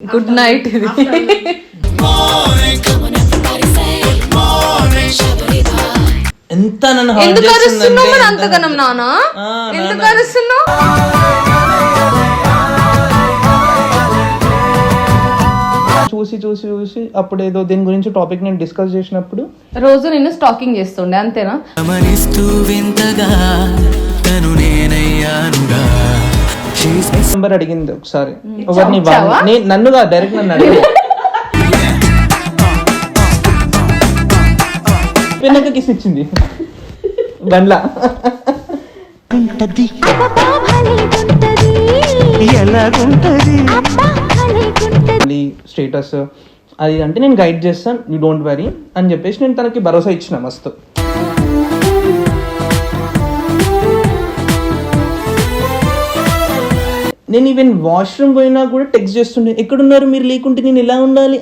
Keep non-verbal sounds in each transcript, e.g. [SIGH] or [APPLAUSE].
Good night ఇది ఎంత నన్ను ఎందుకు అరుస్తున్నావు మరి అంతగనం నానా? ఎందుకు. అరుస్తున్నావు? చూసి చూసి చూసి అప్పుడు ఏదో దీని గురించి టాపిక్ నేను డిస్కస్ చేసినప్పుడు రోజు నేను స్టాకింగ్ చేస్తుండే అంతేనా? గమనిస్తూ వింతగా తను నేనయ్యానుగా. నెంబర్ అడిగింది ఒకసారి. ఎవరిని ఇచ్చావా? వా- నేను నన్ను డైరెక్ట్ నన్ను అడిగి. వెనక కిస్ ఇచ్చింది. మళ్ళీ స్టేటస్ అది అంటే నేను గైడ్ చేస్తాను యూ డోంట్ వరీ అని చెప్పేసి నేను తనకి భరోసా ఇచ్చిన మస్తు. నేను ఈవెన్ వాష్రూమ్ పోయినా కూడా టెక్స్ట్ చేస్తుండే ఎక్కడున్నారు మీరు? లేకుంటే నేను ఎలా ఉండాలి.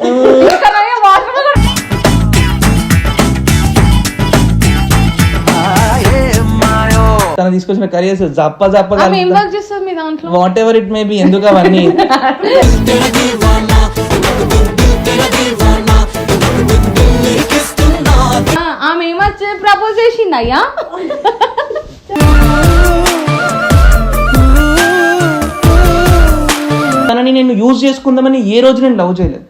తన తీసుకొచ్చిన కరియర్స్ జప్ప జప్ప what ever it may be ఎందుకు అవన్నీ? ఆ, ఆమె ఏమొచ్చి ప్రపోజ్ చేసింది అయ్యా? తనని నేను యూజ్ చేసుకుందామని ఏ రోజు నేను లవ్ చేయలేదు.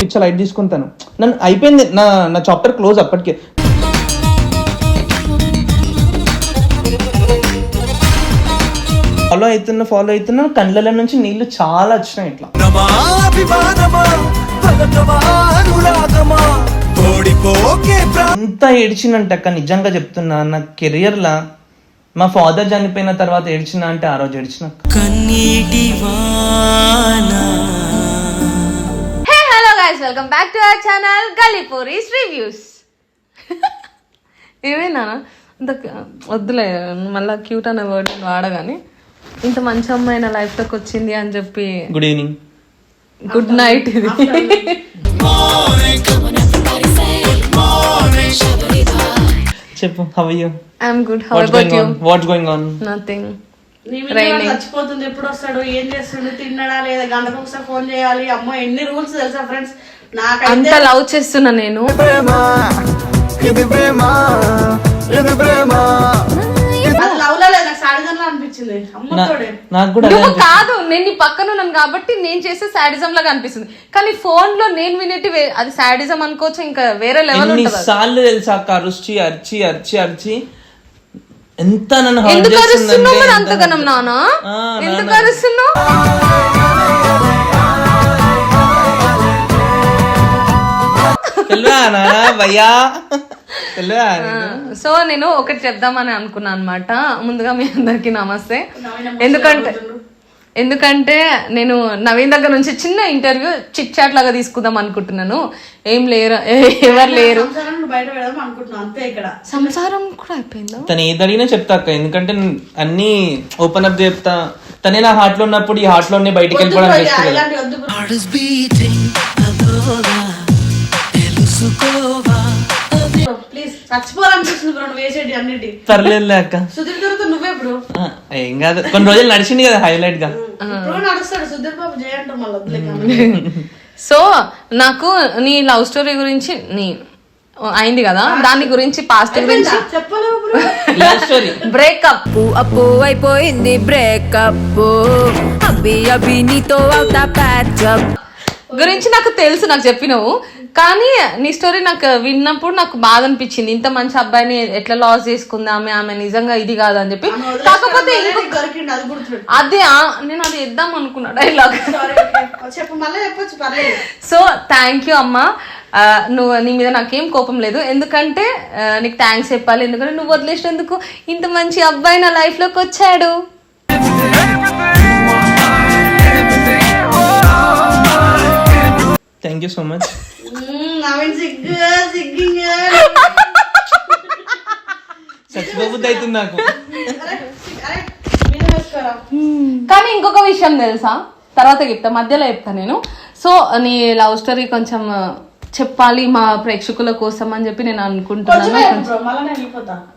పిచ్చ లైట్ తీసుకుంటాను. నన్ను అయిపోయింది. నా నా చాప్టర్ క్లోజ్ అప్పటికే. ఫాలో అవుతున్నా ఫాలో అవుతున్నా కండ్ల నుంచి నీళ్ళు చాలా వచ్చినాయి ఇట్లా. రమాభిమానమా భగతమా ఎంత నిజంగా చెప్తున్నా నా కెరియర్లా మా ఫాదర్ చనిపోయిన తర్వాత ఏడ్చిన అంటే ఆ రోజు ఏడ్చిన. కన్నీటి వానా. Hey hello guys welcome back to our channel గలీపూరీస్ reviews ఏమైనా అంత వద్దులే మళ్ళీ క్యూట్ అనే వర్డ్ వాడగాని ఇంత మంచి అమ్మాయి నా లైఫ్లోకి వచ్చింది అని చెప్పి గుడ్ ఈవినింగ్ గుడ్ నైట్ ఇది. చెప్పు how you I'm good how about you what's going on nothing చచ్చిపోతుంది ఎప్పుడు వస్తాడు ఏం చేస్తుండు తిన్నాడా లేదా? గంటకు ఒకసారి ఫోన్ చేయాలి. అమ్మో ఎన్ని రూల్స్ తెలుసా ఫ్రెండ్స్ నాకైతే అంత లవ్ చేస్తున్నా నేను. లవ్లో లేదు? నాకు అనిపించింది. కూడా నువ్వు. కాదు నేను నీ పక్కన ఉన్నాను కాబట్టి నేను చేసే సాడిజం లాగా అనిపిస్తుంది. కానీ ఫోన్లో నేను వినేటి వే- అది సాడిజం అనుకోవచ్చు ఇంకా వేరే లెవెల్ ఎన్ని ఉంటుంది అది. సార్లు తెలుసా అక్క? అరుచి అరిచి అరిచి అరిచి. ఎంత నన్ను hurt ఎందుకు అరుస్తున్నావు మరి ఎంత అంతగనం నానా? ఆ, ఎందుకు నాన్న. అరుస్తున్నావు? సో నేను ఒకటి చెప్దామని అనుకున్నాను అనమాట ముందుగా మీ అందరికి నమస్తే. ఎందుకంటే ఎందుకంటే నేను నవీన్ దగ్గర నుంచి చిన్న ఇంటర్వ్యూ చిట్ చాట్ లాగా తీసుకుందాం అనుకుంటున్నాను. ఏం లేరు ఎవరు లేరు. సంసారం కూడా అయిపోయిందా? తను ఏది అడిగినా చెప్తా అక్క. ఎందుకంటే నేను అన్ని ఓపెన్ అప్ చెప్తా తనే నా హార్ట్లో ఉన్నప్పుడు ఈ హార్ట్లోనే బయటికి వెళ్ళిపోవడం తెలుసుకోవా? ప్లీజ్ చచ్చిపోవాలనిపిస్తుంది బ్రో నువ్వు వేసేటి అన్నిటి. పర్లేదులే అక్క. సుధీర్ తర్వాత నువ్వే బ్రో. ఆ, ఏం కాదు. కొన్ని రోజులు నడిచింది కదా హైలైట్గా ఇప్పుడు నడుస్తాడు. సుధీర్ బాబు జయ అంటారు మళ్ళీ వద్దులే కానీ. [LAUGHS] సో నాకు నీ లవ్ స్టోరీ గురించి నీ అయింది కదా? దాని గురించి పాస్ట్ గురించి? బ్రేకప్ అప్పు అప్పు అయిపోయింది బ్రేకప్ అబ్బి అబ్బి నీతో అవుతా ప్యాచప్ గురించి నాకు తెలుసు నాకు చెప్పినవు. కానీ నీ స్టోరీ నాకు విన్నప్పుడు నాకు బాధ అనిపించింది. ఇంత మంచి అబ్బాయిని ఎట్లా లాస్ చేసుకుంది? ఆమె ఆమె నిజంగా ఇది కాదు అని చెప్పి. కాకపోతే అది నేను అది ఇద్దాం అనుకున్నా డైలాగ్ సారీ చెప్పు మళ్ళీ చెప్పొచ్చు పర్లేదు. సో థ్యాంక్ యూ అమ్మా. నువ్వు నీ మీద నాకేం కోపం లేదు. ఎందుకంటే నీకు థ్యాంక్స్ చెప్పాలి. ఎందుకంటే నువ్వు వదిలేసినందుకు ఇంత మంచి అబ్బాయి నా లైఫ్లోకి వచ్చాడు. థ్యాంక్ యూ సో మచ్ అవుతుంది నాకు కానీ ఇంకొక విషయం తెలుసా? తర్వాత చెప్తా మధ్యలో చెప్తా నేను. సో నీ లవ్ స్టోరీ కొంచెం చెప్పాలి మా ప్రేక్షకుల కోసం అని చెప్పి నేను అనుకుంటున్నాను.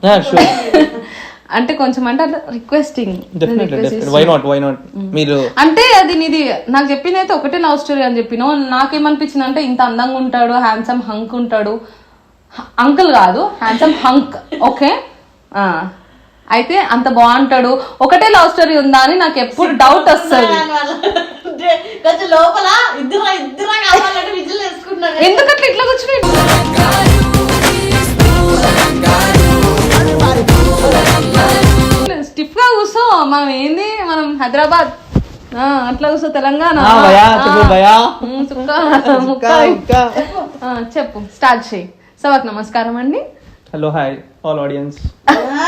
[LAUGHS] అంటే కొంచెం అంటే requesting definitely definite why not why not మీరు అంటే అది నీది నాకు చెప్పింది అయితే ఒకటే లవ్ స్టోరీ అని చెప్పిన. నాకేమనిపించింది అంటే ఇంత అందంగా ఉంటాడు హ్యాండ్సమ్ హంక్ ఉంటాడు. అంకుల్ కాదు హ్యాండ్సమ్ హంక్ ఓకే ఆ. అయితే అంత బాగుంటాడు. ఒకటే లవ్ స్టోరీ ఉందా అని నాకు ఎప్పుడు డౌట్ వస్తుంది. లోపల ఇద్దరు ఎందుకట్లా ఇట్లా కూర్చుని? కూర్చో మనం ఏంది మనం హైదరాబాద్. ఆ, అట్లా కూర్చో తెలంగాణ. [LAUGHS] చెప్పు స్టార్ట్ చేయి. సవాక్ నమస్కారం అండి. Hello hi all audience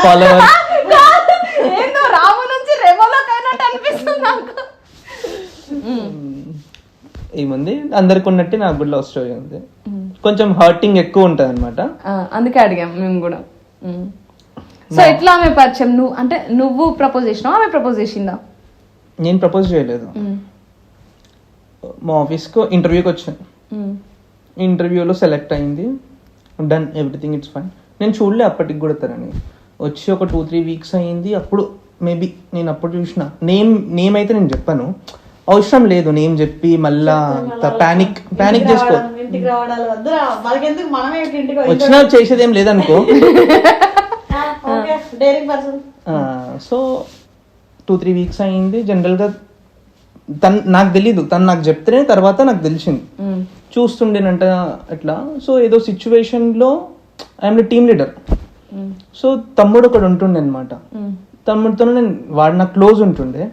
followers ఏందో రాము నుంచి రెమోలోకి అయినట్టు అనిపిస్తుంది నాకు. ఏముంది? అందరికి ఉన్నట్టు నాకు కూడా లవ్ స్టోరీ ఉంది కొంచెం హర్టింగ్ ఎక్కువ ఉంటుంది అనమాట ఆ, అందుకే అడిగాం మేము కూడా. సో ఎట్లా ఆమె పరిచయం? నువ్వు అంటే నువ్వు ప్రపోజ్ చేసినావు? ఆమె ప్రపోజ్ చేసిందా? నేను ప్రపోజ్ చేయలేదు. మా ఆఫీస్కి ఇంటర్వ్యూకి వచ్చాను. ఇంటర్వ్యూలో సెలెక్ట్ అయింది. డన్ ఎవ్రీథింగ్ ఇట్స్ ఫైన్ నేను చూడలే అప్పటికి కూడా తనని. వచ్చి ఒక టూ త్రీ వీక్స్ అయింది. అప్పుడు మేబీ నేను అప్పుడు చూసిన. నేమ్ నేమ్ అయితే నేను చెప్పాను. అవసరం లేదు నేమ్ చెప్పి మళ్ళా ప్యానిక్ ప్యానిక్ చేసుకో. వచ్చినా చేసేది ఏం లేదనుకో. [LAUGHS] Daring person so two three weeks అయింది. జనరల్గా తను నాకు తెలీదు. తను నాకు చెప్తేనే తర్వాత నాకు తెలిసింది. ఉమ్, చూస్తుండేనంట అట్లా సో ఏదో సిచ్యువేషన్లో ఐఎమ్ టీమ్ లీడర్ సో తమ్ముడు ఒకడు ఉంటుండే అనమాట. తమ్ముడితో నేను వాడు నాకు క్లోజ్ ఉంటుండే.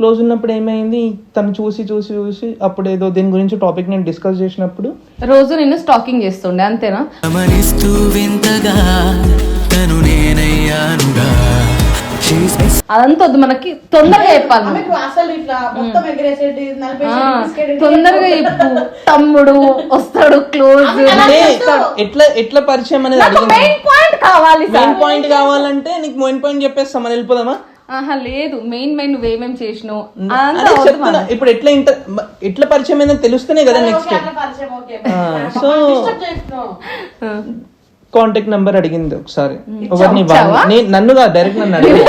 క్లోజ్ ఉన్నప్పుడు ఏమైంది? తను చూసి చూసి చూసి అప్పుడు ఏదో దీని గురించి టాపిక్ నేను డిస్కస్ చేసినప్పుడు రోజు నిన్ను స్టాకింగ్ చేస్తుండే అంతేనా? గమనిస్తూ వింతగా తను నేనయ్యానుగా. She's miss- అదంతా వద్దు మనకి తొందరగా చెప్పాలి. నువ్వు. ఆమెకు అసలు ఇట్లా మొత్తం ఎగరేసేటి నలభై ఆ, బిస్కెట్ తొందరగా చెప్పు. తమ్ముడు వస్తాడు క్లోజ్ అంటే ఎట్లా ఎట్లా పరిచయం అనేది నాకు అడిగింది. మెయిన్ పాయింట్ కావాలి సార్. మెయిన్ పాయింట్ కావాలంటే నీకు మెయిన్ పాయింట్ చెప్పేస్తాం మనం వెళ్ళిపోదామా? ఆహా లేదు. మెయిన్ మెయిన్ నువ్వేమేం చేసినావు? అదే చెప్తున్నా. ఇప్పుడు ఎట్లా ఇంట ఎట్లా పరిచయం అయిందో తెలుస్తేనే కదా నెక్స్ట్ సో. కాంటాక్ట్ నెంబర్ అడిగింది ఒకసారి. ఎవరిని? వాళ్ళని- నేను నన్ను కాదు డైరెక్ట్ నన్ను అడిగింది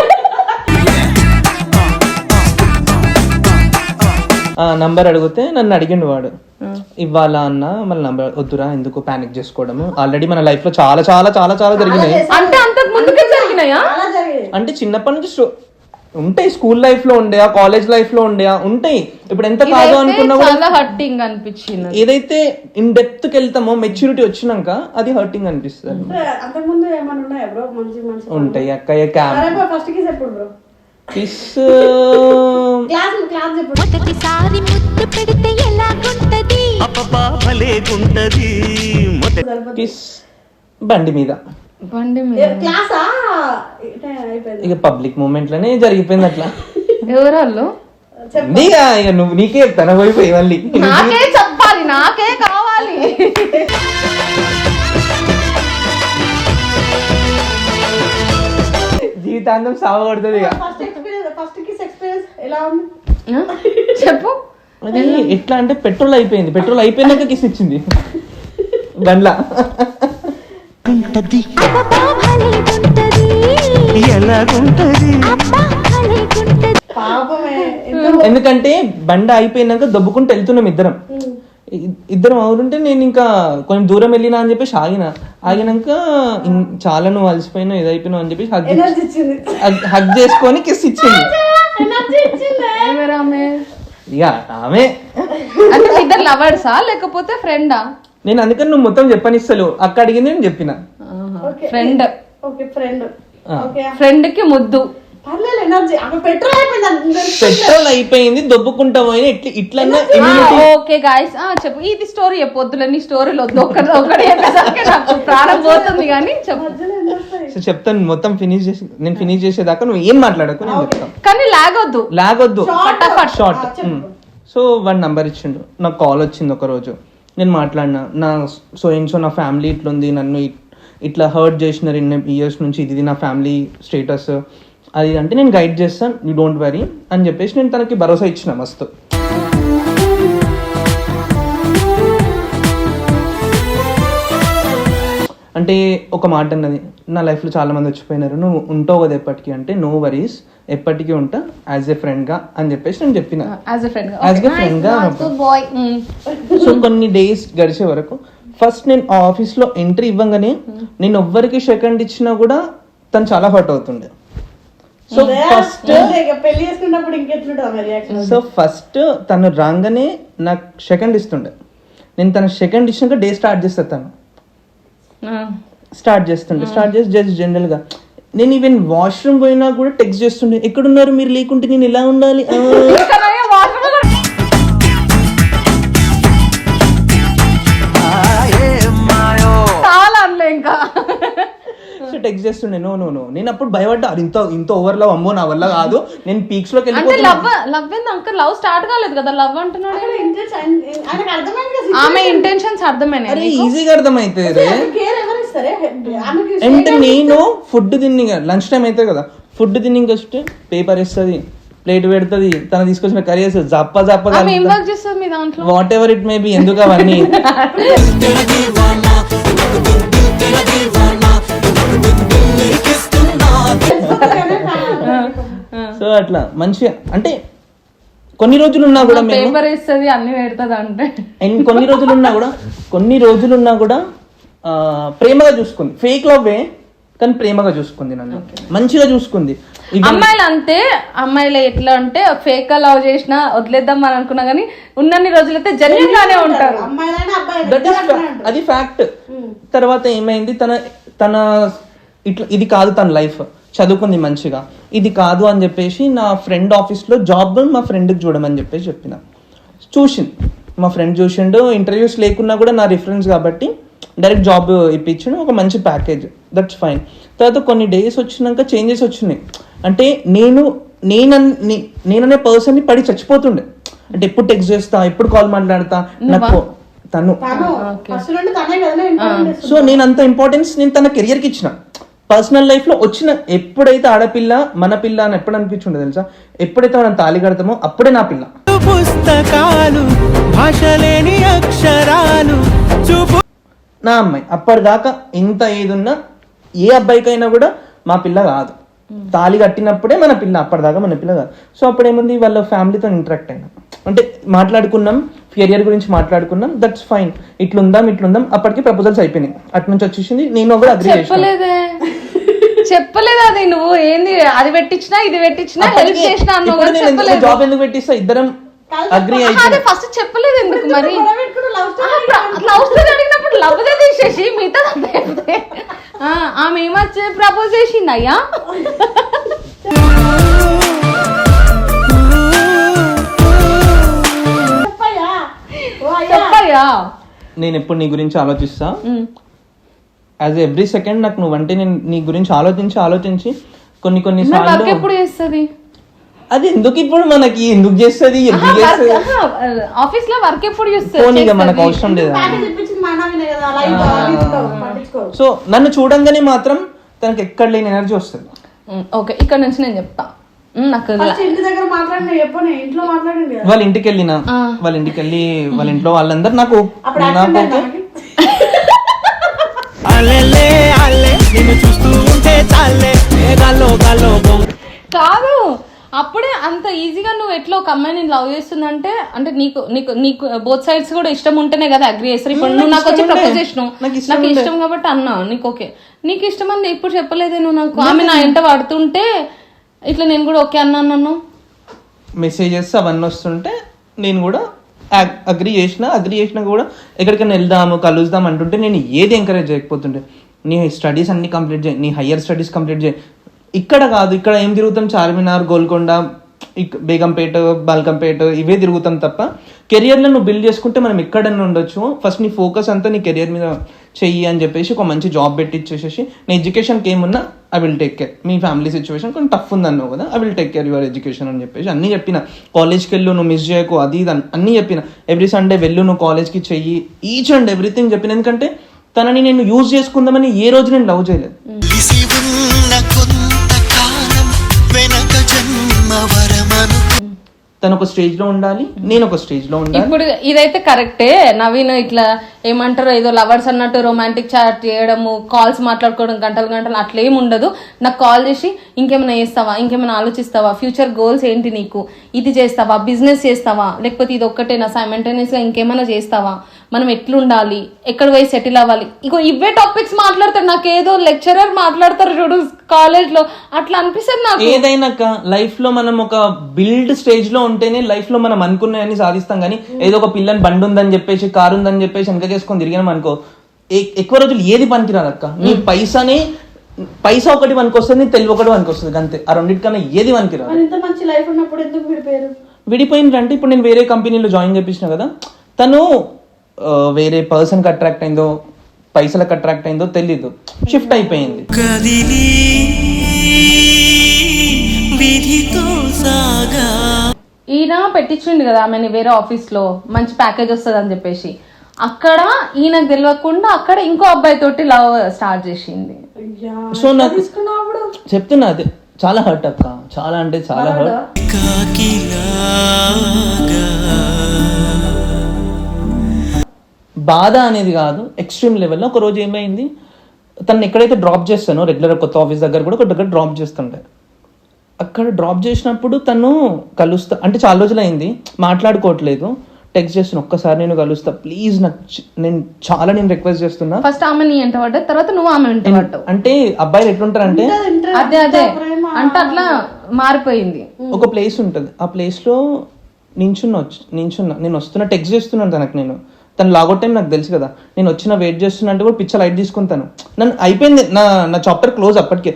ఆ నంబర్ అడిగితే నన్ను అడిగిండు వాడు. ఇవ్వాలా అన్న మళ్ళీ నంబర్ వద్దురా ఎందుకు పానిక్ చేసుకోవడము? ఆల్రెడీ మన లైఫ్లో చాలా చాలా చాలా చాలా జరిగినాయి. అంటే అంతకు ముందుకే జరిగినాయా? అలా జరిగేది అంటే చిన్నప్పటి నుంచి స్టో- ఉంటాయి స్కూల్ లైఫ్లో ఉండేయా కాలేజ్ లైఫ్లో ఉండేయా ఉంటాయి. ఇప్పుడు ఎంత కాదు అనుకున్నా కూడా చాలా హర్టింగ్ అనిపించింది. ఏదైతే ఇన్ డెప్త్కి వెళ్తామో మెచ్యూరిటీ వచ్చినాక అది హర్టింగ్ అనిపిస్తుంది. ఉంటాయి అక్కయ్య క్యాంప్ సరే ఫస్ట్ కిస్ ఎప్పుడు బ్రో? కిస్ క్లాస్ క్లాస్ చెప్పు మొదటిసారి ముద్దు పెడితే కిస్ బండి మీద. బండి మీద. క్లాసా? ఇక పబ్లిక్ మూమెంట్లోనే జరిగిపోయింది అట్లా. ఎవరాళ్ళు? నీగా ఇక నువ్వు నీకే తన పోయిపోయి మళ్ళీ. నాకే చెప్పాలి నాకే కావాలి. జీవితాంతం సాగబడుతుంది ఇక. First experience first kiss experience ఎలా ఉంది? ఆ? చెప్పు. ఎట్లా అంటే పెట్రోల్ అయిపోయింది. పెట్రోల్ అయిపోయినాక కిస్ ఇచ్చింది. బండ్ల ఉంటది ఎలాగుంటది? ఎందుకంటే బండ అయిపోయినాక దబ్బుకుంటూ వెళ్తున్నాం ఇద్దరం. ఇద్దరం అవుతుంటే నేను ఇంకా కొంచెం దూరం వెళ్ళినా అని చెప్పేసి ఆగిన. ఆగినాక చాలా నువ్వు అలసిపోయినావు ఇది అయిపోయినావు అని చెప్పేసి హగ్ హగ్ చేసుకొని కిస్ ఇచ్చింది. ఇక ఆమె. అంటే ఇద్దరు లవర్సా లేకపోతే ఫ్రెండా నేను అందుకని నువ్వు మొత్తం చెప్పనిస్తలేవు. అక్క అడిగింది నేను చెప్పిన. ఫ్రెండ్ ఓకే ఫ్రెండ్ ఫ్రెండ్కి ముద్దు. పెట్రోల్ అయిపోయింది అందరికీ. పెట్రోల్ అయిపోయింది దొబ్బుకుంటా పోయిన ఇట్లా ఇమ్యూనిటీ ఓకే గాయస్ చెప్పు. ఇది స్టోరీ చెప్పు వద్దులే నీ స్టోరీలో వద్దు. ఒక్కటి ఒకటి చెప్పేసరికి నాకు ప్రాణం పోతుంది కానీ చెప్పు? సో చెప్తాను మొత్తం ఫినిష్ చేసి నేను ఫినిష్ చేసేదాకా నువ్వు ఏం మాట్లాడకు నేను చెప్తాను కానీ లాగొద్దు. లాగొద్దు. షార్ట్. సో వన్ నంబర్ ఇచ్చిండు. నాకు కాల్ వచ్చింది ఒక రోజు నేను మాట్లాడినా. నా సో ఏం సో నా ఫ్యామిలీ ఇట్లుంది నన్ను ఇట్లా హర్ట్ చేసినారు ఇన్ని ఇయర్స్ నుంచి ఇది నా ఫ్యామిలీ స్టేటస్. అది అంటే నేను గైడ్ చేస్తాను యూ డోంట్ వరీ అని చెప్పేసి నేను తనకి భరోసా ఇచ్చిన మస్తు. అంటే ఒక మాట అన్నది నా లైఫ్లో చాలా మంది వచ్చిపోయినారు నువ్వు ఉంటావు కదా ఎప్పటికీ అంటే నో వరీస్. ఎప్పటికీ ఉంటా యాజ్ ఎ ఫ్రెండ్గా అని చెప్పేసి నేను చెప్పిన. As a friend as a ఫ్రెండ్గా బాయ్ సో కొన్ని డేస్ గడిచే వరకు ఫస్ట్ నేను ఆ ఆఫీస్లో ఎంట్రీ ఇవ్వగానే నేను ఎవ్వరికి సెకండ్ ఇచ్చినా కూడా తను చాలా హర్ట్ అవుతుండే. సో ఫస్ట్ పెళ్ళి చేసుకున్నప్పుడు సో ఫస్ట్ తను రాగానే నాకు సెకండ్ ఇస్తుండే. నేను తన సెకండ్ ఇచ్చినాక డే స్టార్ట్ చేస్తా తను. స్టార్ట్ చేస్తుండే. స్టార్ట్ చేసి జస్ట్ జనరల్గా నేను ఈవెన్ వాష్రూమ్ పోయినా కూడా టెక్స్ట్ చేస్తుండే ఎక్కడున్నారు మీరు? లేకుంటే నేను ఎలా ఉండాలి? [LAUGHS] టెక్స్ట్ చేస్తుండే నో నో నో నేను అప్పుడు భయపడ్డా. అది ఇంత ఇంత ఓవర్ లవ్ అమ్మో నా వల్ల కాదు. నేను పీక్స్లోకి అంటే లవ్ లవ్ ఏంది అంకల్ లవ్ స్టార్ట్ కాలేదు కదా? లవ్ అంటున్నాడు ఆమె ఇంటెన్షన్స్ అర్థమైనాయి అరే ఈజీగా అర్థమైతే అంటే నేను ఫుడ్ తిని లంచ్ టైం అయితే కదా. ఫుడ్ తిని వస్తే పేపర్ ఇస్తుంది ప్లేట్ పెడుతుంది తను తీసుకొచ్చిన కర్రీ వేస్తుంది. జప్ప జప్ప ఆమె ఏం వర్క్ చేస్తుంది మీ దాంట్లో? What ever it may be ఎందుకు అవన్నీ? [LAUGHS] [LAUGHS] సో అట్లా మంచిగా. అంటే కొన్ని రోజులు ఉన్నా కూడా పేపర్ ఇస్తుంది అన్ని పెడుతుంది అంటే అండ్ కొన్ని రోజులు ఉన్నా కూడా కొన్ని రోజులు ఉన్నా కూడా ఆ, ప్రేమగా చూసుకుంది. ఫేక్ లవ్వే కానీ ప్రేమగా చూసుకుంది నన్ను. మంచిగా చూసుకుంది. అమ్మాయిలు అంతే అమ్మాయిలు ఎట్లా అంటే ఫేక్ లవ్ చేసినా వదిలేద్దాం అని అనుకున్నా కానీ ఉన్నన్ని రోజులైతే జెన్యున్ గానే ఉంటారు. అది ఫ్యాక్ట్ తర్వాత ఏమైంది? తన తన ఇట్లా ఇది కాదు తన లైఫ్. చదువుకుంది మంచిగా. ఇది కాదు అని చెప్పేసి నా ఫ్రెండ్ ఆఫీస్లో జాబ్ మా ఫ్రెండ్కి చూడమని చెప్పేసి చెప్పిన. చూసింది. మా ఫ్రెండ్ చూసిండు ఇంటర్వ్యూస్ లేకున్నా కూడా నా రిఫరెన్స్ కాబట్టి డైరెక్ట్ జాబ్ ఇప్పించాడు ఒక మంచి ప్యాకేజ్. దట్స్ ఫైన్ తర్వాత కొన్ని డేస్ వచ్చినాక చేంజెస్ వచ్చినాయి. అంటే నేను నేనన్ నే- నేననే పర్సన్ని పడి చచ్చిపోతుండే. అంటే ఎప్పుడు టెక్స్ట్ చేస్తా ఎప్పుడు కాల్ మాట్లాడతా నాకు తను. కదా ఇంపార్టెంట్ సో నేను అంత ఇంపార్టెన్స్ నేను తన కెరియర్కి ఇచ్చిన. పర్సనల్ లైఫ్లో వచ్చిన ఎప్పుడైతే ఆడపిల్ల మన పిల్ల అని ఎప్పుడు అనిపించుండే తెలుసా? ఎప్పుడైతే మనం తాళి కడతామో అప్పుడే నా పిల్ల. పుస్తకాలు భాష లేని అక్షరాలు చూపు నా అమ్మాయి. అప్పటిదాకా ఎంత ఏదున్నా ఏ అబ్బాయికైనా కూడా మా పిల్ల కాదు తాళి కట్టినప్పుడే మన పిల్ల అప్పటిదాకా మన పిల్ల కాదు. సో అప్పుడు ఏముంది వాళ్ళ ఫ్యామిలీతో ఇంటరాక్ట్ అయినా. అంటే మాట్లాడుకున్నాం కెరియర్ గురించి మాట్లాడుకున్నాం దట్స్ ఫైన్ ఇట్లుందాం ఇట్లుందాం అప్పటికి ప్రపోజల్స్ అయిపోయినాయి. అటు నుంచి వచ్చేసింది నేను కూడా అగ్రి చెప్పలేదే. చెప్పలేదు అది నువ్వు? ఏంది? అది పెట్టించినా ఇది పెట్టించినా హెల్ప్ చేసినా అన్నావు చెప్పలేదు? జాబ్ ఎందుకు పెట్టిస్తా? ఇద్దరం అగ్రి అదే ఫస్ట్ చెప్పలేదు ఎందుకు మరి? లవ్ లవ్ స్టోరీ అడిగినప్పుడు లవ్ దే తీసేసి మిగతా [LAUGHS] ఆమె ఏమొచ్చి ప్రపోజ్ చేసింది అయ్యా? [LAUGHS] చెప్పయ్యా నేను ఎప్పుడు నీ గురించి ఆలోచిస్తా? యాజ్ ఎవ్రీ సెకండ్ నాకు నువ్వంటే నేను నీ గురించి ఆలోచించి ఆలోచించి కొన్ని కొన్ని వర్క్ సార్లు ఎప్పుడు చేస్తుంది? అది ఎందుకు ఇప్పుడు మనకి ఎందుకు చేస్తుంది? ఎందుకు చేస్తుంది? ఆఫీస్లో వర్క్ ఎప్పుడు ఇక మనకు చేస్తుంది అవసరం లేదా? సో నన్ను చూడంగానే మాత్రం తనకి ఎక్కడ లేని ఎనర్జీ వస్తుంది. ఓకే ఇక్కడ నుంచి నేను చెప్తా. ఉమ్, నాకు ఇంటి దగ్గర మాట్లాడిన ఇంట్లో మాట్లాడండి వాళ్ళ ఇంటికి వెళ్ళిన వాళ్ళ ఇంటికి వెళ్ళి వాళ్ళ ఇంట్లో వాళ్ళందరూ నాకు అప్పుడు నాకు [LAUGHS] చూస్తూ ఉంటే కాదు అప్పుడే అంత ఈజీగా నువ్వు ఎట్లా ఒక అమ్మాయిని లవ్ చేస్తుందంటే అంటే నీకు నీకు నీకు బోత్ సైడ్స్ కూడా ఇష్టం ఉంటేనే కదా అగ్రి చేస్తారు. ఇప్పుడు నువ్వు నాకు వచ్చి. ప్రపోజ్ చేసినావు. నాకు ఇష్టం కాబట్టి అన్నా నీకు ఓకే నీకు ఇష్టం అని ఎప్పుడు చెప్పలేదే నువ్వు నాకు. ఆమె నా ఎంట పడుతుంటే ఇట్లా నేను కూడా ఓకే అన్నాను నన్ను. మెసేజెస్ అవన్నీ వస్తుంటే నేను కూడా అగ్రి చేసిన అగ్రి చేసినా కూడా ఎక్కడికైనా వెళ్దాము కలుద్దాం అంటుంటే నేను ఏది ఎంకరేజ్ చేయకపోతుండే. నీ స్టడీస్ అన్ని కంప్లీట్ చేయి నీ హయ్యర్ స్టడీస్ కంప్లీట్ చేయి. ఇక్కడ కాదు ఇక్కడ ఏం తిరుగుతాం? చార్మినార్ గోల్కొండ ఇక్- బేగంపేట బాల్కంపేట ఇవే తిరుగుతాం తప్ప కెరియర్లో నువ్వు బిల్డ్ చేసుకుంటే మనం ఎక్కడన్నా ఉండొచ్చు. ఫస్ట్ నీ ఫోకస్ అంతా నీ కెరియర్ మీద చెయ్యి అని చెప్పేసి ఒక మంచి జాబ్ పెట్టి ఇచ్చేసేసి నీ ఎడ్యుకేషన్కి ఏమున్నా ఐ విల్ టేక్ కేర్ మీ ఫ్యామిలీ సిచ్యువేషన్ కొంచెం టఫ్ ఉందన్నావు కదా I will take care your education అని చెప్పేసి అన్నీ చెప్పిన. కాలేజ్కి వెళ్ళు నువ్వు మిస్ చేయకు అది ఇది అని- అన్నీ చెప్పిన. ఎవ్రీ సండే వెళ్ళు నువ్వు కాలేజ్కి చెయ్యి. ఈచ్ అండ్ ఎవ్రీథింగ్ చెప్పిన. ఎందుకంటే తనని నేను యూజ్ చేసుకుందామని ఏ రోజు నేను లవ్ చేయలేదు. Hmm. తను ఒక స్టేజ్లో ఉండాలి నేను ఒక స్టేజ్లో ఉండాలి. ఇప్పుడు ఇదైతే కరెక్టే. నవీన్ ఇట్లా ఏమంటారు ఏదో లవర్స్ అన్నట్టు రొమాంటిక్ చాట్ చేయడము కాల్స్ మాట్లాడుకోవడం గంటలు గంటలు అట్లా ఏమి ఉండదు. నాకు కాల్ చేసి ఇంకేమైనా చేస్తావా ఇంకేమైనా ఆలోచిస్తావా ఫ్యూచర్ గోల్స్ ఏంటి నీకు? ఇది చేస్తావా బిజినెస్ చేస్తావా లేకపోతే ఇది ఒక్కటేనా సైమెంటేనియస్గా ఇంకేమైనా చేస్తావా? మనం ఎట్లుండాలి? ఎక్కడ పోయి సెటిల్ అవ్వాలి? ఇగో ఇవే టాపిక్స్ మాట్లాడతారు. నాకు ఏదో లెక్చరర్ మాట్లాడతారు చూడు కాలేజ్లో. అట్లా అనిపిస్తుంది నాకు. ఏదైనా లైఫ్లో మనం ఒక బిల్డ్ స్టేజ్లో ఉంటేనే లైఫ్లో మనం అనుకున్నాయని సాధిస్తాం కానీ ఏదో ఒక పిల్లని బండి ఉందని చెప్పేసి కారు ఉందని చెప్పేసి వెనకకేసుకొని తిరిగినాం అనుకో ఎక్కువ రోజులు ఏది పనికిరాదు అక్క. నీ పైసానే పైసా ఒకటి పనికొస్తుంది నీ తెలివి ఒకటి పనికొస్తుంది అంతే. ఆ రెండింటికన్నా ఏది మరి ఇంత మంచి లైఫ్ ఉన్నప్పుడు ఎందుకు విడిపోయారు? విడిపోయిందంటే ఇప్పుడు నేను వేరే కంపెనీలో జాయిన్ చేపించిన కదా. తను వేరే పర్సన్కి అట్రాక్ట్ అయిందో పైసలకు అట్రాక్ట్ అయిందో తెలీదు. షిఫ్ట్ అయిపోయింది. ఈయన పెట్టించిండు కదా ఆమెని వేరే ఆఫీస్లో మంచి ప్యాకేజ్ వస్తుంది అని చెప్పేసి. అక్కడ ఈయనకు తెలియకుండా అక్కడ ఇంకో అబ్బాయి తోటి లవ్ స్టార్ట్ చేసింది. సో నాకు చెప్తున్నా అదే చాలా హర్ట్ అక్క. చాలా అంటే చాలా హర్ట్ బాధ అనేది కాదు ఎక్స్ట్రీమ్ లెవెల్లో ఒక రోజు ఏమైంది? తను ఎక్కడైతే డ్రాప్ చేస్తానో రెగ్యులర్ కొత్త ఆఫీస్ దగ్గర కూడా ఒక దగ్గర డ్రాప్ చేస్తుండే. అక్కడ డ్రాప్ చేసినప్పుడు తను కలుస్తా అంటే చాలా రోజులు అయింది మాట్లాడుకోవట్లేదు. టెక్స్ట్ చేస్తున్నా ఒక్కసారి నేను కలుస్తా ప్లీజ్ నాకు నేను చాలా నేను రిక్వెస్ట్ చేస్తున్నా. ఫస్ట్ ఆమె నీ ఎంట పడ్డా తర్వాత నువ్వు ఆమె ఎంట పడ్డావు. అంటే అబ్బాయిలు ఎట్లుంటారంటే అదే అదే. అంటే అట్లా మారిపోయింది. ఒక ప్లేస్ ఉంటుంది. ఆ ప్లేస్లో నించున్న వచ్చి నించున్నా నేను వస్తున్నా టెక్స్ట్ చేస్తున్నాను తనకు నేను. తను లాగౌట్ టైం నాకు తెలుసు కదా. నేను వచ్చిన వెయిట్ చేస్తున్నా అంటే కూడా పిచ్చ లైట్ తీసుకుంటాను. నన్ను అయిపోయింది నా నా చాప్టర్ క్లోజ్ అప్పటికే.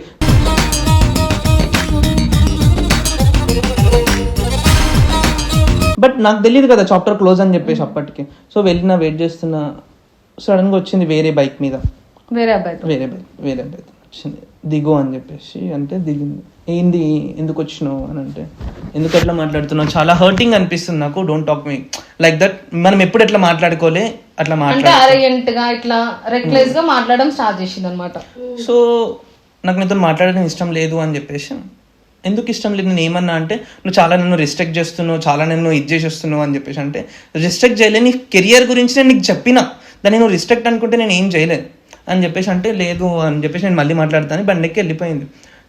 బట్ నాకు తెలియదు కదా చాప్టర్ క్లోజ్ అని చెప్పేసి అప్పటికి. సో వెళ్ళిన వెయిట్ చేస్తున్నా సడన్గా వచ్చింది వేరే బైక్ మీద. వేరే అబ్బాయితో. వేరే బైక్ వేరే బైక్ వచ్చింది. దిగు అని చెప్పేసి అంటే దిగింది. ఏంది? ఎందుకు వచ్చినావు అని అంటే ఎందుకు ఎట్లా మాట్లాడుతున్నావు? చాలా హర్టింగ్ అనిపిస్తుంది నాకు don't talk me like that మనం ఎప్పుడు ఎట్లా మాట్లాడుకోలే అట్లా అంటే మాట్లాడు అరగెంట్గా ఇట్లా రెక్లెస్గా మాట్లాడడం స్టార్ట్ చేసింది అనమాట సో నాకు నీతో మాట్లాడడం ఇష్టం లేదు అని చెప్పేసి ఎందుకు ఇష్టం లేదు? నేను ఏమన్నా అంటే నువ్వు చాలా నన్ను రిస్ట్రిక్ట్ చేస్తున్నావు చాలా నన్ను ఇది చేసేస్తున్నావు అని చెప్పేసి అంటే రిస్ట్రిక్ట్ చేయలే నీ కెరియర్ గురించి నేను నీకు చెప్పిన. దాన్ని నువ్వు రిస్ట్రిక్ట్ అనుకుంటే నేను ఏం చేయలేదు. అని చెప్పేసి అంటే లేదు అని చెప్పేసి నేను మళ్ళీ మాట్లాడతాను బండెక్కి వెళ్ళిపోయింది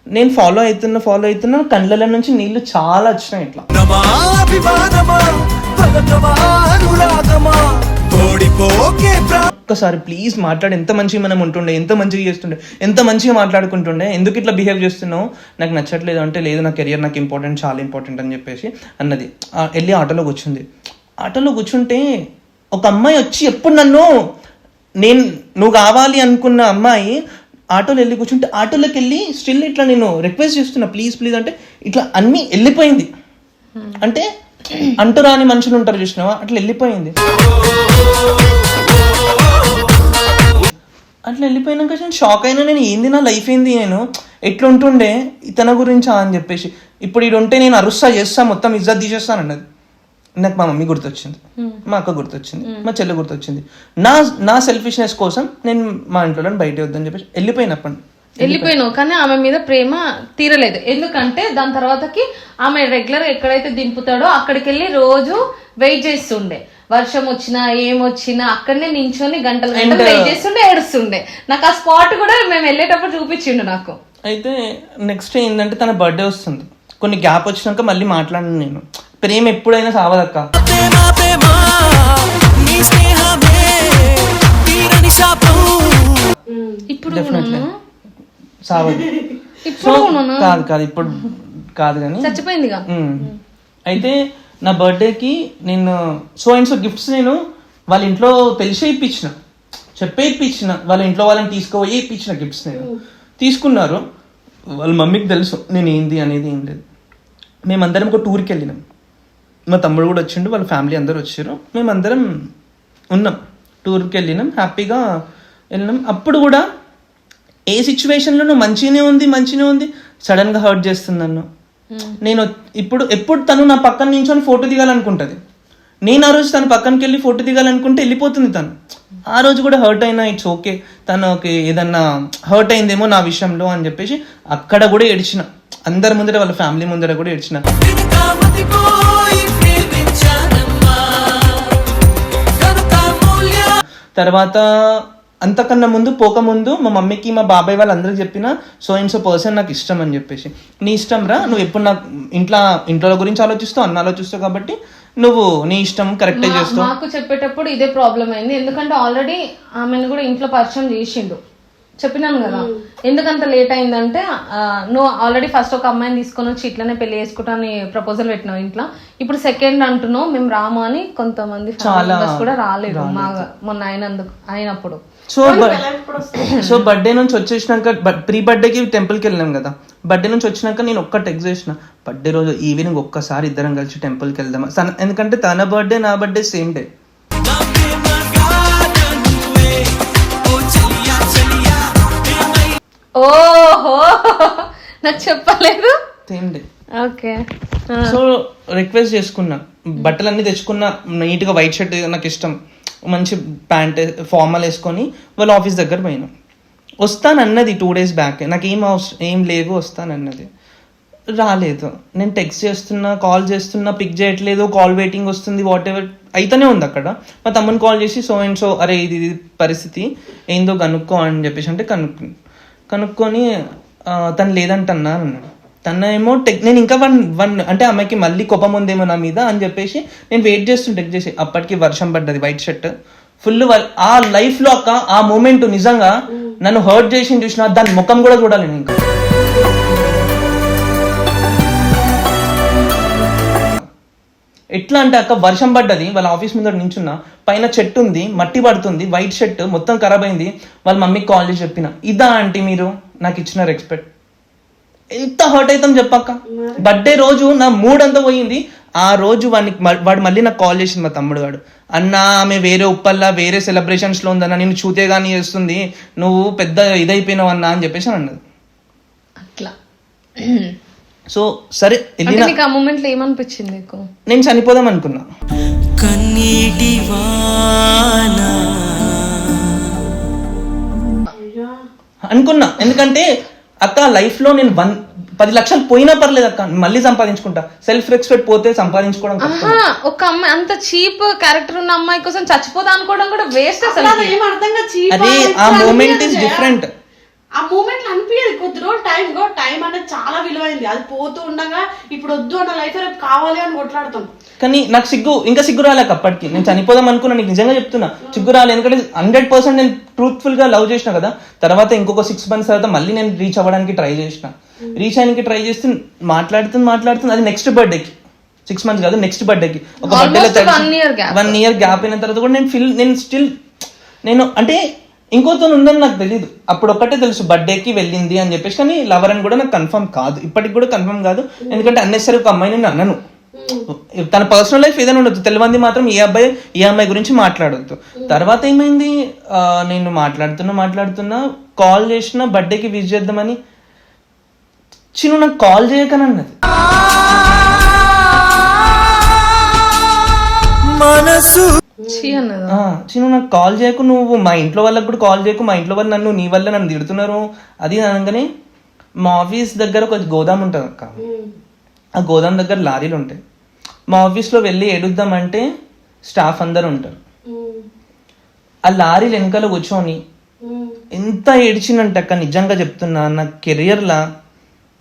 నేను ఫాలో అవుతున్నా ఫాలో అవుతున్నా కళ్ళల నుంచి నీళ్ళు చాలా వచ్చినాయి ఇట్లా. ఒక్కసారి ప్లీజ్ మాట్లాడి ఎంత మంచిగా మనం ఉంటుండే ఎంత మంచిగా చేస్తుండే ఎంత మంచిగా మాట్లాడుకుంటుండే ఎందుకు ఇట్లా బిహేవ్ చేస్తున్నావు? నాకు నచ్చట్లేదు అంటే లేదు నా కెరియర్ నాకు ఇంపార్టెంట్ చాలా ఇంపార్టెంట్ అని చెప్పేసి అన్నది. వెళ్ళి ఆటోలో కూర్చుంది. ఆటోలో కూర్చుంటే ఒక అమ్మాయి వచ్చి ఎప్పుడు నన్ను? నేను నువ్వు కావాలి అనుకున్న అమ్మాయి ఆటోలో వెళ్ళి కూర్చుంటే ఆటోలోకి వెళ్ళి స్టిల్ ఇట్లా నేను రిక్వెస్ట్ చేస్తున్నా ప్లీజ్ ప్లీజ్ అంటే ఇట్లా అన్నీ వెళ్ళిపోయింది అంటే అంటురాని మనుషులు ఉంటారు చూసినావా? అట్లా వెళ్ళిపోయింది అట్లా వెళ్ళిపోయినాక నేను షాక్ అయినా నేను ఏంది నా లైఫ్ ఏంది నేను? ఎట్లా ఉంటుండే ఇతన గురించా? అని చెప్పేసి. ఇప్పుడు ఈడు ఉంటే నేను అరుస్తా చేస్తా మొత్తం ఇజ్జత్ తీసేస్తాను అన్నది నాకు మా మమ్మీ గుర్తొచ్చింది. మా అక్క గుర్తొచ్చింది. మా చెల్లె గుర్తొచ్చింది. నా నా సెల్ఫిష్నెస్ కోసం నేను మా ఇంట్లో బయట వద్దని చెప్పేసి వెళ్ళిపోయినప్పటి వెళ్ళిపోయినావు కానీ ఆమె మీద ప్రేమ తీరలేదు. ఎందుకంటే దాని తర్వాతకి ఆమె రెగ్యులర్ ఎక్కడైతే దింపుతాడో అక్కడికి వెళ్ళి రోజు వెయిట్ చేస్తుండే. వర్షం వచ్చినా ఏమొచ్చినా అక్కడనే నించొని గంటలు గంటలు వెయిట్ చేస్తుండే ఏడుస్తుండే. నాకు ఆ స్పాట్ కూడా మేము వెళ్ళేటప్పుడు చూపించిండు నాకు. అయితే నెక్స్ట్ ఏంటంటే తన బర్త్డే వస్తుంది. కొన్ని గ్యాప్ వచ్చినాక మళ్ళీ మాట్లాడను నేను. ప్రేమ ఎప్పుడైనా సావదక్క ఇప్పుడు డెఫినెట్లీ సావదు? కాదు కాదు ఇప్పుడు కాదు కానీ చచ్చిపోయిందిగా? మ్మ్. అయితే నా బర్త్డేకి నేను సో అండ్ సో గిఫ్ట్స్ నేను వాళ్ళ ఇంట్లో తెలిసే ఇప్పించిన చెప్పే ఇప్పించిన వాళ్ళ ఇంట్లో వాళ్ళని తీసుకుపోయి ఇప్పించిన గిఫ్ట్స్ నేను. తీసుకున్నారు. వాళ్ళ మమ్మీకి తెలుసు నేను ఏంది అనేది ఏం లేదు. మేమందరం ఒక టూర్కి వెళ్ళినాం. మా తమ్ముడు కూడా వచ్చిండు వాళ్ళ ఫ్యామిలీ అందరూ వచ్చారు. మేమందరం ఉన్నాం. టూర్కి వెళ్ళినాం హ్యాపీగా వెళ్ళినాం. అప్పుడు కూడా ఏ సిచ్యువేషన్లోనూ మంచిగానే ఉంది మంచిగానే ఉంది. సడన్గా హర్ట్ చేస్తుంది నన్ను. నేను ఇప్పుడు ఎప్పుడు తను నా పక్కన నించొని ఫోటో దిగాలనుకుంటుంది. నేను ఆ రోజు తన పక్కనకి వెళ్ళి ఫోటో దిగాలనుకుంటే వెళ్ళిపోతుంది తను. ఆ రోజు కూడా హర్ట్ అయినా ఇట్స్ ఓకే. తనకి ఏదన్నా హర్ట్ అయిందేమో నా విషయంలో అని చెప్పేసి అక్కడ కూడా ఏడిచిన. అందరి ముందర వాళ్ళ ఫ్యామిలీ ముందర కూడా ఏడ్చిన. తర్వాత అంతకన్నా ముందు పోకముందు మా మమ్మీకి మా బాబాయ్ వాళ్ళందరికీ చెప్పిన సో అండ్ సో పర్సన్ నాకు ఇష్టం అని చెప్పేసి. నీ ఇష్టం రా నువ్వు ఎప్పుడు నాకు ఇంట్లో ఇంట్లో గురించి ఆలోచిస్తావు అన్న ఆలోచిస్తావు కాబట్టి నువ్వు నీ ఇష్టం కరెక్టే చేస్తావు. మాకు చెప్పేటప్పుడు ఇదే ప్రాబ్లం అయింది. ఎందుకంటే ఆల్రెడీ ఆమెను కూడా ఇంట్లో పరిచయం చేసిండు. చెప్పినాను కదా. ఎందుకంత లేట్ అయిందంటే నువ్వు ఆల్రెడీ ఫస్ట్ ఒక అమ్మాయిని తీసుకొని వచ్చి ఇట్లనే పెళ్ళి చేసుకుంటా అని ప్రపోజల్ పెట్టినావు ఇంట్లో. ఇప్పుడు సెకండ్ అంటున్నావు మేము రాము అని కొంతమంది కూడా రాలేదు మా మొన్న అయినందుకు అయినప్పుడు. సో సో బర్త్డే నుంచి వచ్చేసినాక ప్రీ బర్త్డేకి టెంపుల్కి వెళ్ళాం కదా. బర్త్డే నుంచి వచ్చినాక నేను ఒక్క టెక్స్ట్ చేసిన. బర్త్డే రోజు ఈవినింగ్ ఒక్కసారి ఇద్దరం కలిసి టెంపుల్కి వెళ్దాం ఎందుకంటే తన బర్త్డే నా బర్త్డే సేమ్ డే ఓహో! నాకు చెప్పలేదు. Same day okay so request చేసుకున్నా. బట్టలన్నీ తెచ్చుకున్నా. నీట్గా వైట్ షర్ట్ నాకు ఇష్టం. మంచి ప్యాంట్ ఫార్మల్ వేసుకొని వాళ్ళ ఆఫీస్ దగ్గర పోయినా. వస్తానన్నది టూ డేస్ బ్యాక్. నాకు ఏం అవసరం ఏం లేవు వస్తానన్నది. రాలేదు. నేను టెక్స్ట్ చేస్తున్నా కాల్ చేస్తున్నా పిక్ చేయట్లేదు కాల్ వెయిటింగ్ వస్తుంది వాట్ ఎవర్ అయితేనే ఉంది అక్కడ. మా తమ్ముని కాల్ చేసి సో అండ్ సో అరే ఇది ఇది పరిస్థితి. ఏందో కనుక్కో అని చెప్పేసి అంటే కనుక్కు కనుక్కొని తను లేదంటన్నా అన్నాడు. తన ఏమో టెక్ నేను ఇంకా వన్ వన్ అంటే అమ్మాయికి మళ్ళీ కోపం ఉందేమో నా మీద అని చెప్పేసి నేను వెయిట్ చేస్తుంటే టెక్ చేసి అప్పటికి వర్షం పడ్డది వైట్ షర్ట్ ఫుల్ ఆ లైఫ్లో అక్క ఆ మూమెంట్ నిజంగా నన్ను హర్ట్ చేసి చూసిన దాని ముఖం కూడా చూడాలి ఇంకా. ఎట్లా అంటే అక్క వర్షం పడ్డది వాళ్ళ ఆఫీస్ ముందర నించున్నా పైన చెట్టు ఉంది మట్టి పడుతుంది వైట్ షర్ట్ మొత్తం ఖరాబ్ అయింది వాళ్ళ మమ్మీకి కాల్ చేసి చెప్పిన. ఇదా ఆంటీ మీరు? నాకు ఇచ్చిన రెస్పెక్ట్. ఎంత హర్ట్ అవుతాం చెప్పక్క. బర్త్డే రోజు నా మూడ్ అంతా పోయింది. ఆ రోజు వాడిని వాడు మళ్ళీ నాకు కాల్ చేసింది మా తమ్ముడు వాడు. అన్న ఆమె వేరే ఉప్పల్లా వేరే సెలబ్రేషన్స్లో ఉందన్న నేను చూతే గానీ చేస్తుంది. నువ్వు పెద్ద ఇదైపోయినావు అన్న అని చెప్పేసి అని అన్నది. అట్లా. సో సరే ఆ మూమెంట్లో ఏమనిపించింది నీకు నేను చనిపోదాం అనుకున్నా. కన్నీటి వానా. అనుకున్నా. ఎందుకంటే అక్క లైఫ్లో నేను వన్ పది లక్షలు పోయినా పర్లేదు అక్క. మళ్ళీ సంపాదించుకుంటా. సెల్ఫ్ రెస్పెక్ట్ పోతే సంపాదించుకోవడం ఒక అమ్మాయి అంత చీప్ క్యారెక్టర్ ఉన్న అమ్మాయి కోసం చచ్చిపోదా అనుకోవడం కూడా వేస్ట్ అసలు అదే ఆ మూమెంట్ ఇస్. డిఫరెంట్ ఆ మూమెంట్ అనిపించదు కొద్ది రోజులు టైం గో టైం అనేది చాలా విలువైంది. అది పోతూ ఉండగా ఇప్పుడు వద్దు అన్న లైఫ్ రేపు కావాలి అని కొట్లాడుతాం. కానీ నాకు సిగ్గు ఇంకా సిగ్గు రాలేక అప్పటికి. నేను చనిపోదాం అనుకున్నా నీకు నిజంగా చెప్తున్నా. సిగ్గు రాలే. ఎందుకంటే హండ్రెడ్ పర్సెంట్ నేను ట్రూత్ఫుల్గా లవ్ చేసిన కదా. తర్వాత ఇంకొక సిక్స్ మంత్స్ తర్వాత మళ్ళీ నేను రీచ్ అవ్వడానికి ట్రై చేసిన. రీచ్ అయ్యానికి ట్రై చేస్తూ మాట్లాడుతుంది మాట్లాడుతుంది. అది నెక్స్ట్ బర్త్డేకి సిక్స్ మంత్స్ కాదు నెక్స్ట్ బర్త్డేకి ఒక బర్త్డేలో gap. వన్ ఇయర్ గ్యాప్ అయిన తర్వాత కూడా నేను ఫీల్ నేను స్టిల్ నేను అంటే ఇంకోతను ఉందని నాకు తెలియదు అప్పుడు ఒక్కటే తెలుసు బర్త్డేకి వెళ్ళింది అని చెప్పేసి కానీ లవర్ అని కూడా నాకు కన్ఫర్మ్ కాదు. ఇప్పటికి కూడా కన్ఫర్మ్ కాదు. ఎందుకంటే అన్నెసరి ఒక అమ్మాయిని నేను అన్నను. తన పర్సనల్ లైఫ్ ఏదైనా ఉండదు తెలివంది మాత్రం ఏ అబ్బాయి ఏ అమ్మాయి గురించి మాట్లాడొద్దు. తర్వాత ఏమైంది? నేను మాట్లాడుతున్నా మాట్లాడుతున్నా కాల్ చేసిన బర్త్డేకి విజ్ చేద్దామని చిన్న నాకు కాల్ చేయకనన్నది. మనసు. చిన్న నాకు కాల్ చేయకు నువ్వు మా ఇంట్లో వాళ్ళకి కూడా కాల్ చేయకు మా ఇంట్లో వాళ్ళు నన్ను నీ వల్ల నన్ను తిడుతున్నారు. అది అనగానే మా ఆఫీస్ దగ్గర ఒక గోదాం ఉంటుంది అక్క. ఆ గోదాం దగ్గర లారీలు ఉంటాయి. మా ఆఫీస్లో వెళ్ళి ఏడుద్దామంటే స్టాఫ్ అందరు ఉంటారు. ఆ లారీలు వెనకాల కూర్చొని ఎంత ఏడ్చినంటే అక్క నిజంగా చెప్తున్నా నా కెరియర్లా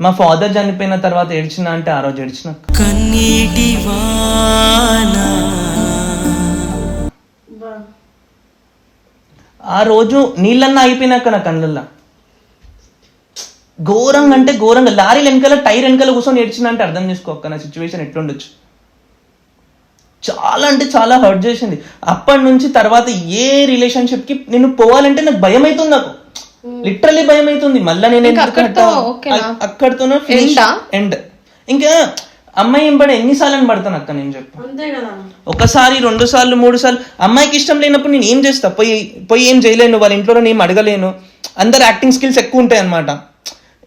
మా ఫాదర్ చనిపోయిన తర్వాత ఏడ్చిన అంటే ఆ రోజు ఏడ్చిన. కన్నీటి వానా ఆ రోజు నీళ్ళన్నా అయిపోయినాక నా కళ్ళల్లో. ఘోరంగా అంటే ఘోరంగా. లారీ వెనకాల టైర్ వెనకాల కూర్చొని ఏడ్చిన అంటే అర్థం చేసుకో అక్క నా సిచ్యువేషన్ ఎట్లుండొచ్చు. చాలా అంటే చాలా హర్ట్ చేసింది. అప్పటి నుంచి తర్వాత ఏ రిలేషన్షిప్కి నేను పోవాలంటే నాకు భయం అవుతుంది నాకు. లిటరలీ భయం అవుతుంది. మళ్ళీ నేను అక్కడితోనే? ఎండ్ ఇంకా అమ్మాయి ఎంబడి ఎన్నిసార్లు అని పడతాను అక్క నేను చెప్పు. అంతే కదా. ఒకసారి రెండు సార్లు మూడు సార్లు. అమ్మాయికి ఇష్టం లేనప్పుడు నేను ఏం చేస్తా? పోయి పోయి ఏం చేయలేను వాళ్ళ ఇంట్లో ఏం అడగలేను. అందరు యాక్టింగ్ స్కిల్స్ ఎక్కువ ఉంటాయి అనమాట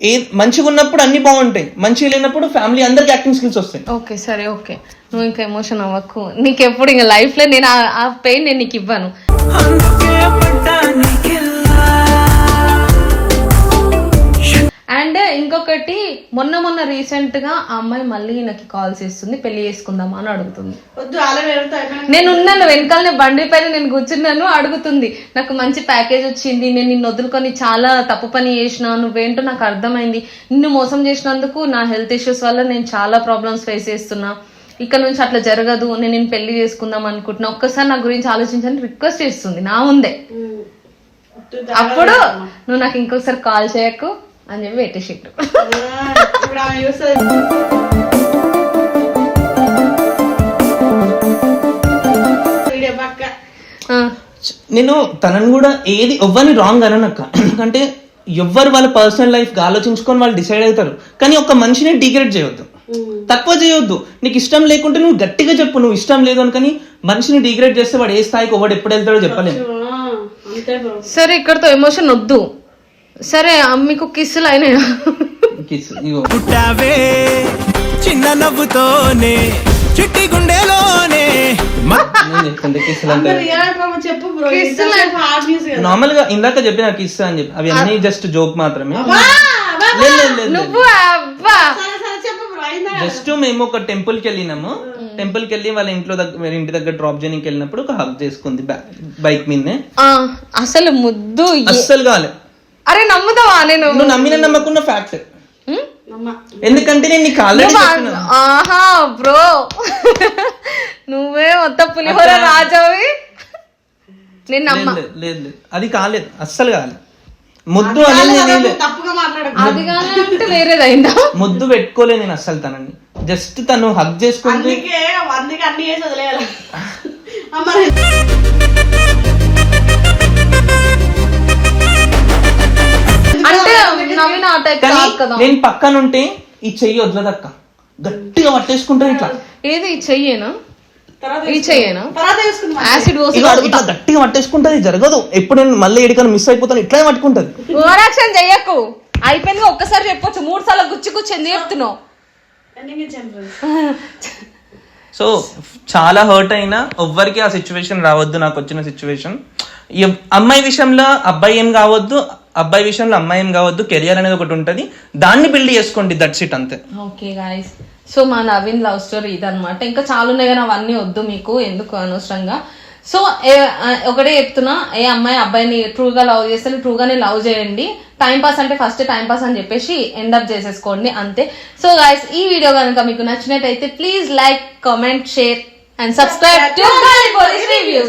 ఏ మంచిగా ఉన్నప్పుడు అన్ని బాగుంటాయి. మంచిగా లేనప్పుడు ఫ్యామిలీ అందరికి యాక్టింగ్ స్కిల్స్ వస్తాయి. ఓకే సరే ఓకే. నువ్వు ఇంకా ఎమోషన్ అవ్వకు. నీకు ఎప్పుడు ఇంకా లైఫ్లో నేను ఆ- ఆ పెయిన్ నేను నీకు ఇవ్వను. అండ్ ఇంకొకటి మొన్న మొన్న రీసెంట్గా ఆ అమ్మాయి మళ్ళీ నాకు కాల్ చేస్తుంది పెళ్ళి చేసుకుందామా అని అడుగుతుంది. వద్దు నేను ఉన్నాను వెనకాలనే బండి పైన నేను కూర్చున్నాను అడుగుతుంది. నాకు మంచి ప్యాకేజ్ వచ్చింది నేను నిన్ను వదులుకొని చాలా తప్పు పని చేసిన నువ్వేంటో నాకు అర్థమైంది. నిన్ను మోసం చేసినందుకు నా హెల్త్ ఇష్యూస్ వల్ల నేను చాలా ప్రాబ్లమ్స్ ఫేస్ చేస్తున్నా. ఇక్కడ నుంచి అట్లా జరగదు నేను నేను పెళ్ళి చేసుకుందాం అనుకుంటున్నా. ఒక్కసారి నా గురించి ఆలోచించని రిక్వెస్ట్ చేస్తుంది నా వద్దు, అప్పుడు నువ్వు నాకు ఇంకొకసారి కాల్ చేయకు. అని చెప్పి ఇప్పుడు ఆమె చూస్తుంది పక్క నేను తనని కూడా ఏది ఎవ్వరిని రాంగ్ అననక్క. ఎందుకంటే ఎవ్వరు వాళ్ళ పర్సనల్ లైఫ్ ఆలోచించుకొని వాళ్ళు డిసైడ్ అవుతారు. కానీ ఒక మనిషిని డిగ్రేడ్ చేయొద్దు. తక్కువ చేయొద్దు. నీకు ఇష్టం లేకుంటే నువ్వు గట్టిగా చెప్పు. నువ్వు ఇష్టం లేదు అనుకని మనిషిని డిగ్రేడ్ చేస్తే వాడు ఏ స్థాయికి ఒకటి ఎప్పుడు వెళ్తాడో బ్రో సరే ఇక్కడతో ఎమోషన్ వద్దు. సరే మీకు కిస్సులు అయినాయా? కిస్ ఇగో. పుట్టావే చిన్న నవ్వుతోనే చిట్టి గుండెలోనే. చెప్పు నార్మల్గా ఇందాక చెప్పిన కిస్ అని చెప్పి అవి అన్ని జస్ట్ జోక్ మాత్రమే. జస్ట్ మేము ఒక టెంపుల్కి వెళ్ళినాము. టెంపుల్కి వెళ్ళి వాళ్ళ ఇంట్లో దగ్గర ఇంటి దగ్గర డ్రాప్ చేయడానికి వెళ్ళినప్పుడు ఒక హగ్ చేసుకుంది బైక్ మీదనే. ఆ, అసలు ముద్దు అస్సలు కాలే. అరే నమ్ముతావా? నేను నువ్వు నమ్మిన నమ్మకున్న ఫ్యాక్ట్ ఎందుకంటే నేను నీకు ఆల్రెడీ ఆహా బ్రో నువ్వే మొత్తం పులిహోర రాజావి. నేను నమ్మ. లేదు. అది కాలేదు అస్సలు కాలేదు. ముద్దు అనేది అది అంటే వేరేదైందా? ముద్దు పెట్టుకోలే నేను అస్సలు తనని. జస్ట్ తను హగ్ చేసుకుంది. అందుకే అందుకే అన్ని చేసి వదిలేయాలి. టైప్ కాదు కదా. నేను పక్కనుంటే ఈ చెయ్యి వదలదక్క. గట్టిగా పట్టేసుకుంటాను ఇట్లా. ఏది? ఈ చెయ్యేనా? తర్వాత ఈ చెయ్యేనా? తర్వాత తీసుకుందాం యాసిడ్ పోసి ఇగో ఇట్లా గట్టిగా పట్టేసుకుంటది జరగదు. ఎప్పుడు నేను మళ్ళీ ఎడికన్నా మిస్ అయిపోతాను ఇట్లా పట్టుకుంటది. ఓవరాక్షన్ చెయ్యకు. అయిపోయింది ఒక్కసారి చెప్పొచ్చు. మూడు సార్లు గుచ్చి గుచ్చి ఎందుకు చెప్తున్నావు. సో [LAUGHS] చాలా హర్ట్ అయినా ఎవ్వరికి ఆ సిచ్యువేషన్ రావద్దు నాకు వచ్చిన సిచ్యువేషన్ అమ్మాయి విషయంలో అబ్బాయి ఏం కావద్దు అబ్బాయి విషయంలో అమ్మాయి ఏం కావద్దు కెరియర్ అనేది ఒకటి ఉంటుంది. దాన్ని బిల్డ్ చేసుకోండి దట్స్ ఇట్ అంతే. ఓకే గాయస్ సో మా నవీన్ లవ్ స్టోరీ ఇదనమాట ఇంకా చాలా ఉన్నాయి కానీ అవన్నీ వద్దు మీకు ఎందుకు అనవసరంగా. సో ఒకటే చెప్తున్నా ఏ అమ్మాయి అబ్బాయిని ట్రూగా లవ్ చేస్తే ట్రూగానే లవ్ చేయండి. టైం పాస్ అంటే ఫస్ట్ టైం పాస్ అని చెప్పేసి ఎండప్ చేసేసుకోండి అంతే. సో గాయస్ ఈ వీడియో కనుక మీకు నచ్చినట్టయితే please like comment share and subscribe to reviews